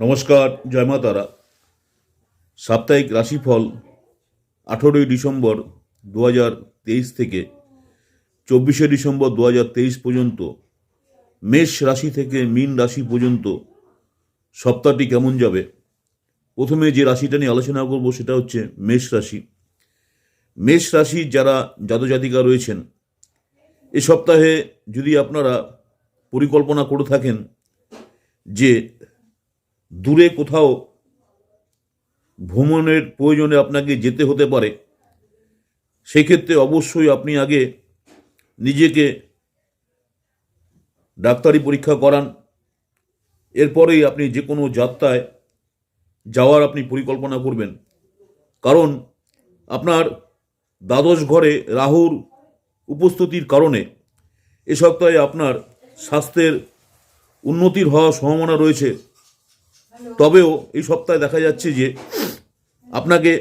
নমস্কার, জয় মা তারা। সাপ্তাহিক রাশিফল আঠেরোই ডিসেম্বর দু হাজার তেইশ থেকে চব্বিশে ডিসেম্বর দু হাজার তেইশ পর্যন্ত, মেষ রাশি থেকে মীন রাশি পর্যন্ত সপ্তাহটি কেমন যাবে? প্রথমে যে রাশিটা নিয়ে আলোচনা করব সেটা হচ্ছে মেষ রাশি। মেষ রাশির যারা জাতজাতিকা রয়েছেন, এ সপ্তাহে যদি আপনারা পরিকল্পনা করে থাকেন যে দূরে কোথাও ভ্রমণের প্রয়োজনে আপনাকে যেতে হতে পারে, সেক্ষেত্রে অবশ্যই আপনি আগে নিজেকে ডাক্তারি পরীক্ষা করান, এরপরেই আপনি যে কোনো যাত্রায় যাওয়ার আপনি পরিকল্পনা করবেন। কারণ আপনার দ্বাদশ ঘরে রাহুর উপস্থিতির কারণে এ সপ্তাহে আপনার স্বাস্থ্যের উন্নতির হওয়ার সম্ভাবনা রয়েছে। তবেও এই সপ্তাহে দেখা যাচ্ছে যে আপনাকে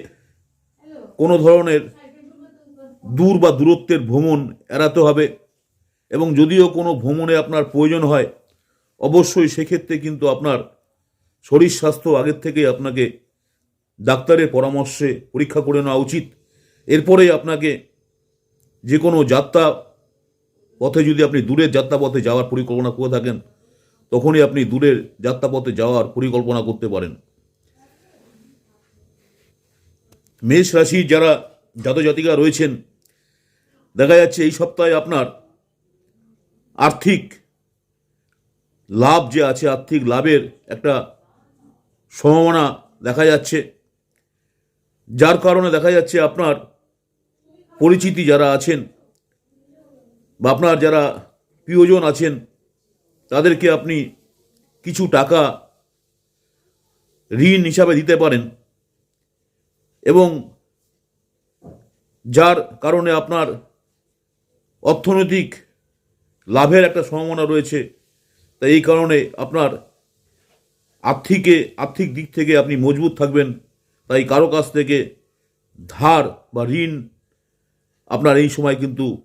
কোনো ধরনের দূর বা দূরত্বের ভ্রমণ এড়াতে হবে এবং যদিও কোনো ভ্রমণে আপনার প্রয়োজন হয়, অবশ্যই সেক্ষেত্রে কিন্তু আপনার শরীর স্বাস্থ্য আগের থেকেই আপনাকে ডাক্তারের পরামর্শে পরীক্ষা করে নেওয়া উচিত। এরপরে আপনাকে যে কোনো যাত্রা পথে যদি আপনি দূরের যাত্রাপথে যাওয়ার পরিকল্পনা করে থাকেন তখনই আপনি দূরের যাত্রাপথে যাওয়ার পরিকল্পনা করতে পারেন। মেষ রাশির যারা জাতজাতিকা রয়েছেন, দেখা যাচ্ছে এই সপ্তাহে আপনার আর্থিক লাভ যে আছে, আর্থিক লাভের একটা সম্ভাবনা দেখা যাচ্ছে। যার কারণে দেখা যাচ্ছে আপনার পরিচিতি যারা আছেন বা আপনার যারা প্রিয়জন আছেন তাদেরকে আপনি কিছু টাকা ঋণ হিসাবে দিতে পারেন। এবং যার কারণে আপনার অর্থনৈতিক লাভের একটা সম্ভাবনা রয়েছে তাই এই কারণে আপনার আর্থিকে, আর্থিক দিক থেকে আপনি মজবুত থাকবেন। তাই কারও কাছ থেকে ধার বা ঋণ আপনার এই সময় কিন্তু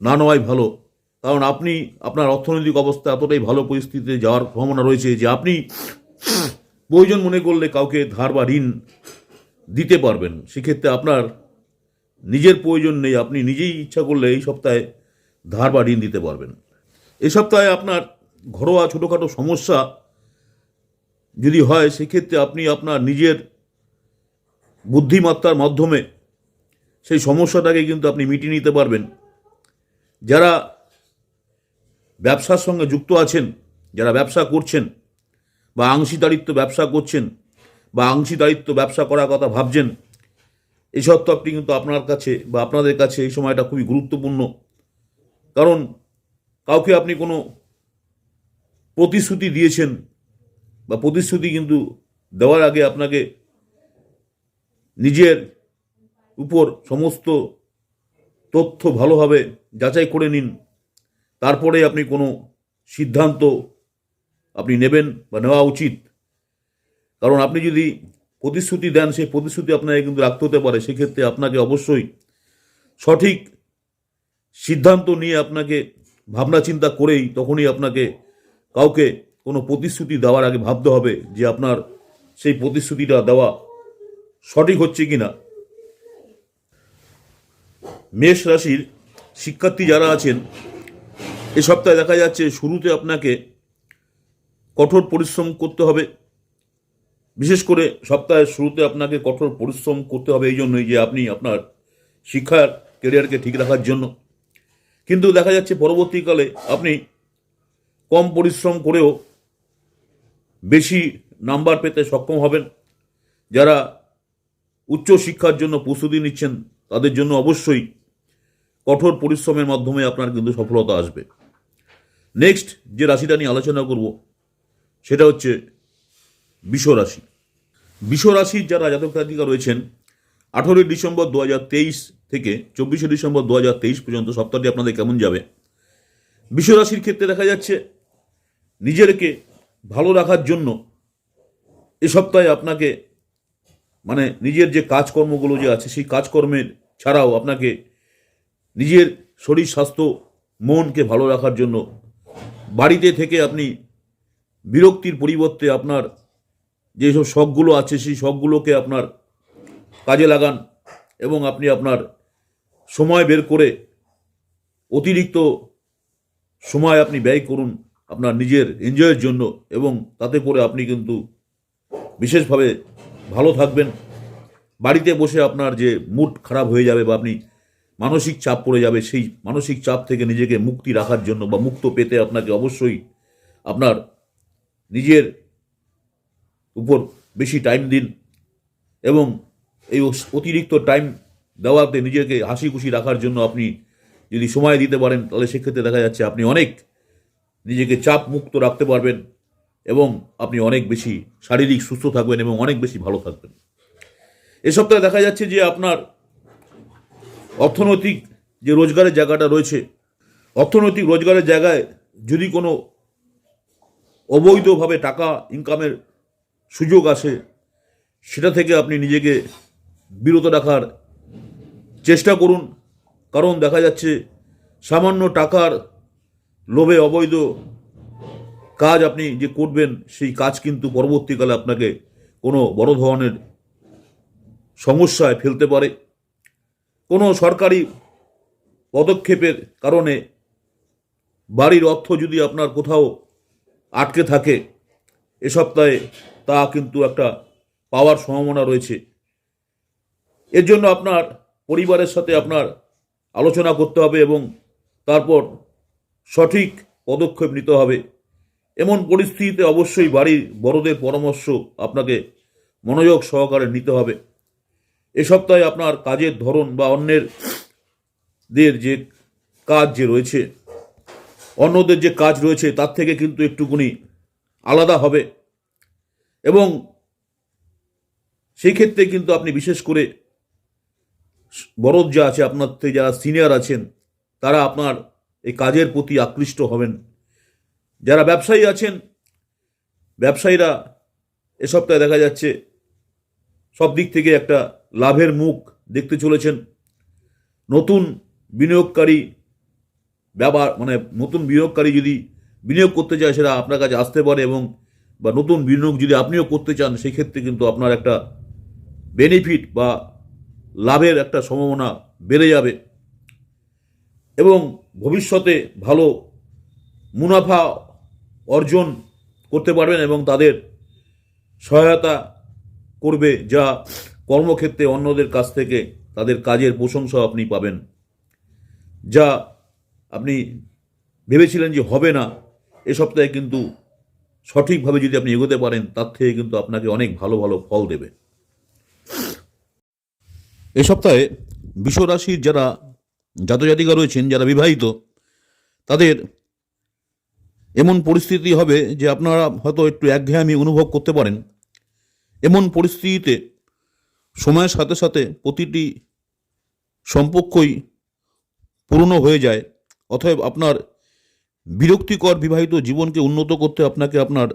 না নেওয়াই ভালো। কারণ আপনি, আপনার অর্থনৈতিক অবস্থা এতটাই ভালো পরিস্থিতিতে যাওয়ার সম্ভাবনা রয়েছে যে আপনি প্রয়োজন মনে করলে কাউকে ধার বা ঋণ দিতে পারবেন। সেক্ষেত্রে আপনার নিজের প্রয়োজন নেই, আপনি নিজেই ইচ্ছা করলে এই সপ্তাহে ধার বা ঋণ দিতে পারবেন। এই সপ্তাহে আপনার ঘরোয়া ছোটোখাটো সমস্যা যদি হয়, সেক্ষেত্রে আপনি আপনার নিজের বুদ্ধিমত্তার মাধ্যমে সেই সমস্যাটাকে কিন্তু আপনি মিটিয়ে নিতে পারবেন। যারা ব্যবসার সঙ্গে যুক্ত আছেন, যারা ব্যবসা করছেন, বা অংশীদারিত্ব ব্যবসা করছেন, বা অংশীদারিত্ব ব্যবসা করার কথা ভাবছেন এই সত্ত্বটি কিন্তু আপনার কাছে বা আপনাদের কাছে এই সময়টা খুবই গুরুত্বপূর্ণ। কারণ কাউকে আপনি কোনো প্রতিশ্রুতি দিয়েছেন, বা প্রতিশ্রুতি কিন্তু দেওয়ার আগে আপনাকে নিজের উপর সমস্ত তথ্য ভালোভাবে যাচাই করে নিন তারপরে আপনি কোনো সিদ্ধান্ত আপনি নেবেন বা নেওয়া উচিত। কারণ আপনি যদি প্রতিশ্রুতি দেন, সেই প্রতিশ্রুতি আপনাকে কিন্তু রাখতে হতে পারে। সেক্ষেত্রে আপনাকে অবশ্যই সঠিক সিদ্ধান্ত নিয়ে আপনাকে ভাবনা চিন্তা করেই তখনই আপনাকে কাউকে কোনো প্রতিশ্রুতি দেওয়ার আগে ভাবতে হবে যে আপনার সেই প্রতিশ্রুতিটা দেওয়া সঠিক হচ্ছে কি না মেষ রাশির শিক্ষার্থী যারা আছেন এ সপ্তাহে দেখা যাচ্ছে শুরুতে আপনাকে কঠোর পরিশ্রম করতে হবে। বিশেষ করে সপ্তাহের শুরুতে আপনাকে কঠোর পরিশ্রম করতে হবে এই জন্যই যে আপনি আপনার শিক্ষার কেরিয়ারকে ঠিক রাখার জন্য। কিন্তু দেখা যাচ্ছে পরবর্তীকালে আপনি কম পরিশ্রম করেও বেশি নাম্বার পেতে সক্ষম হবেন। যারা উচ্চ শিক্ষার জন্য প্রস্তুতি নিচ্ছেন, তাদের জন্য অবশ্যই কঠোর পরিশ্রমের মাধ্যমে আপনার কিন্তু সফলতা আসবে। নেক্সট যে রাশিটা নিয়ে আলোচনা করব, সেটা হচ্ছে বিষ রাশি। রাশির যারা জাতক জাতিকা রয়েছেন, আঠেরোই ডিসেম্বর দু হাজার তেইশ থেকে চব্বিশে ডিসেম্বর দু হাজার তেইশ পর্যন্ত সপ্তাহটি আপনাদের কেমন যাবে? বিষ রাশির ক্ষেত্রে দেখা যাচ্ছে, নিজেরকে ভালো রাখার জন্য এ সপ্তাহে আপনাকে মানে নিজের যে কাজকর্মগুলো যে আছে, সেই কাজকর্মের ছাড়াও আপনাকে নিজের শরীর, স্বাস্থ্য, মনকে ভালো রাখার জন্য বাড়িতে থেকে আপনি বিরক্তির পরিবর্তে আপনার যেসব শখগুলো আছে, সেই শখগুলোকে আপনার কাজে লাগান এবং আপনি আপনার সময় বের করে অতিরিক্ত সময় আপনি ব্যয় করুন আপনার নিজের এনজয়ের জন্য এবং তাতে করে আপনি কিন্তু বিশেষভাবে ভালো থাকবেন। বাড়িতে বসে আপনার যে মুড খারাপ হয়ে যাবে বা আপনি মানসিক চাপ পড়ে যাবে, সেই মানসিক চাপ থেকে নিজেকে মুক্তি রাখার জন্য বা মুক্ত পেতে আপনাকে অবশ্যই আপনার নিজের উপর বেশি টাইম দিন এবং এই অতিরিক্ত টাইম দেওয়াতে নিজেকে হাসি খুশি রাখার জন্য আপনি যদি সময় দিতে পারেন, তাহলে সেক্ষেত্রে দেখা যাচ্ছে আপনি অনেক নিজেকে চাপ মুক্ত রাখতে পারবেন এবং আপনি অনেক বেশি শারীরিক সুস্থ থাকবেন এবং অনেক বেশি ভালো থাকবেন। এ সপ্তাহে দেখা যাচ্ছে যে আপনার অর্থনৈতিক যে রোজগারের জায়গাটা রয়েছে, অর্থনৈতিক রোজগারের জায়গায় যদি কোনো অবৈধভাবে টাকা ইনকামের সুযোগ আসে, সেটা থেকে আপনি নিজেকে বিরত রাখার চেষ্টা করুন। কারণ দেখা যাচ্ছে সামান্য টাকার লোভে অবৈধ কাজ আপনি যে করবেন, সেই কাজ কিন্তু পরবর্তীকালে আপনাকে কোনো বড় ধরনের সমস্যায় ফেলতে পারে। কোনো সরকারি পদক্ষেপের কারণে বাড়ির অর্থ যদি আপনার কোথাও আটকে থাকে, এ সপ্তাহে তা কিন্তু একটা পাওয়ার সম্ভাবনা রয়েছে। এর জন্য আপনার পরিবারের সাথে আপনার আলোচনা করতে হবে এবং তারপর সঠিক পদক্ষেপ নিতে হবে। এমন পরিস্থিতিতে অবশ্যই বাড়ির বড়দের পরামর্শ আপনাকে মনোযোগ সহকারে নিতে হবে। এ সপ্তাহে আপনার কাজের ধরন বা অন্যের দের যে কাজ যে রয়েছে, অন্যদের যে কাজ রয়েছে, তার থেকে কিন্তু একটুকুনি আলাদা হবে। এবং সেই ক্ষেত্রে কিন্তু আপনি বিশেষ করে বড়দ যা আছে, আপনার থেকে যারা সিনিয়র আছেন, তারা আপনার এই কাজের প্রতি আকৃষ্ট হবেন। যারা ব্যবসায়ী আছেন, ব্যবসায়ীরা এ সপ্তাহে দেখা যাচ্ছে সব দিক থেকে একটা লাভের মুখ দেখতে চলেছেন। নতুন বিনিয়োগকারী ব্যবহার মানে নতুন বিনিয়োগকারী যদি বিনিয়োগ করতে চায়, সেটা আপনার কাছে আসতে পারে এবং বা নতুন বিনিয়োগ যদি আপনিও করতে চান সেই ক্ষেত্রে কিন্তু আপনার একটা বেনিফিট বা লাভের একটা সম্ভাবনা বেড়ে যাবে। এবং ভবিষ্যতে ভালো মুনাফা অর্জন করতে পারবেন এবং তাদের সহায়তা করবে, যা কর্মক্ষেত্রে অন্যদের কাছ থেকে তাদের কাজের প্রশংসা আপনি পাবেন। যা আপনি ভেবেছিলেন যে হবে না, এ সপ্তাহে কিন্তু সঠিকভাবে যদি আপনি এগোতে পারেন, তার থেকে কিন্তু আপনাকে অনেক ভালো ভালো ফল দেবে। এ সপ্তাহে বিশ্বরাশির যারা জাতজাতিকা রয়েছেন, যারা বিবাহিত, তাদের এমন পরিস্থিতি হবে যে আপনারা হয়তো একটু একঘেয়ামি অনুভব করতে পারেন। এমন পরিস্থিতিতে সময়ের সাথে সাথে প্রতিটি সম্পর্কই পুরনো হয়ে যায়। অতএব আপনার বিরক্তিকর বিবাহিত জীবনকে উন্নত করতে আপনাকে আপনার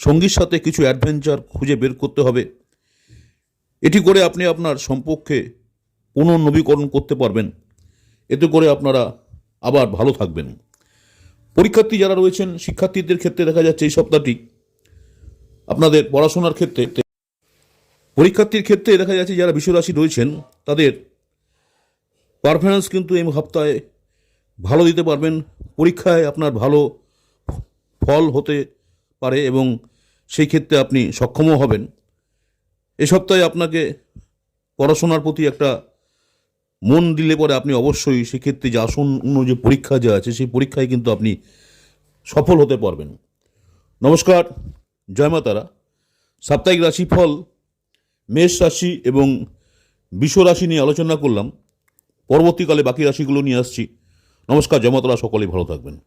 সঙ্গীর সাথে কিছু অ্যাডভেঞ্চার খুঁজে বের করতে হবে। এটি করে আপনি আপনার সম্পর্কে পুনর্নবীকরণ করতে পারবেন। এতে করে আপনারা আবার ভালো থাকবেন। পরীক্ষার্থী যারা রয়েছেন, শিক্ষার্থীদের ক্ষেত্রে দেখা যাচ্ছে এই সপ্তাহটি আপনাদের পড়াশোনার ক্ষেত্রে পরীক্ষার্থীর ক্ষেত্রে দেখা যাচ্ছে যারা বিশ্বরাশি রয়েছেন, তাদের পারফরমেন্স কিন্তু এই সপ্তাহে ভালো দিতে পারবেন। পরীক্ষায় আপনার ভালো ফল হতে পারে এবং সেই ক্ষেত্রে আপনি সক্ষমও হবেন। এ সপ্তাহে আপনাকে পড়াশোনার প্রতি একটা মন দিলে পরে আপনি অবশ্যই সেক্ষেত্রে যে আসন্ন যে পরীক্ষা যা আছে, সেই পরীক্ষায় কিন্তু আপনি সফল হতে পারবেন। নমস্কার, জয় মাতারা। সাপ্তাহিক রাশিফল মেষ রাশি এবং বিশ্ব রাশি নিয়ে আলোচনা করলাম। পরবর্তীকালে বাকি রাশিগুলো নিয়ে আসছি। নমস্কার জমাতলা সকলেই ভালো থাকবেন।